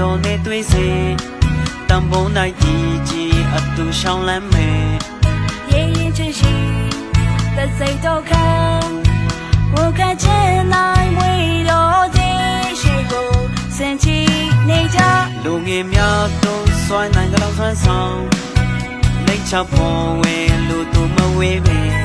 တော်နဲ့တွေ့စေတံပုံးတိုင်းကြီးကြီးအတူရှောင်းလမ်းမယ်ရင်ရင်ချင်းရှိသစိတ်တော်ခံဝကချင်နိုင်ဝေတော်သေးရှိကိုစင်ချီနေကြလူငယ်များတို့စွမ်းနိုင်ကြတော့စွမ်းဆောင်လိတ်ချဖို့ဝေလူတို့မဝေးပဲ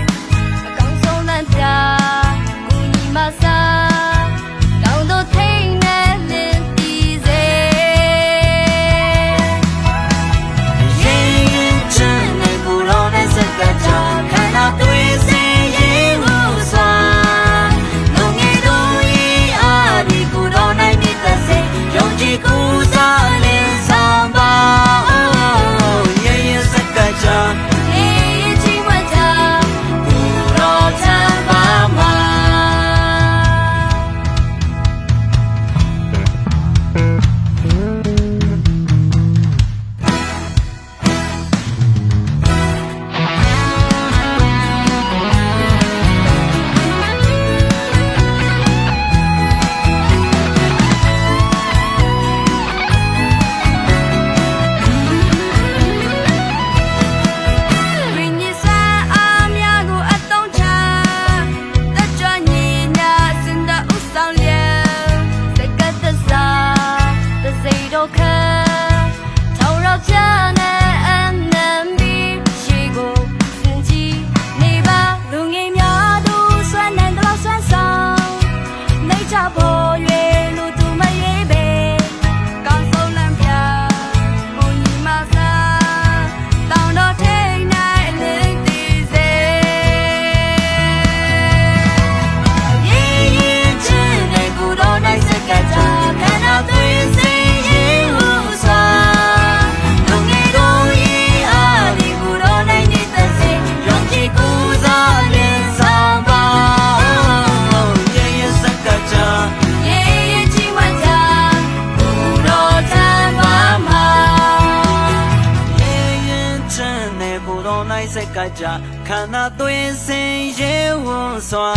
စက်ကကြခန္ဓာသွင်းစင်ရဲဝန်စွာ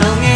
လုံငယ်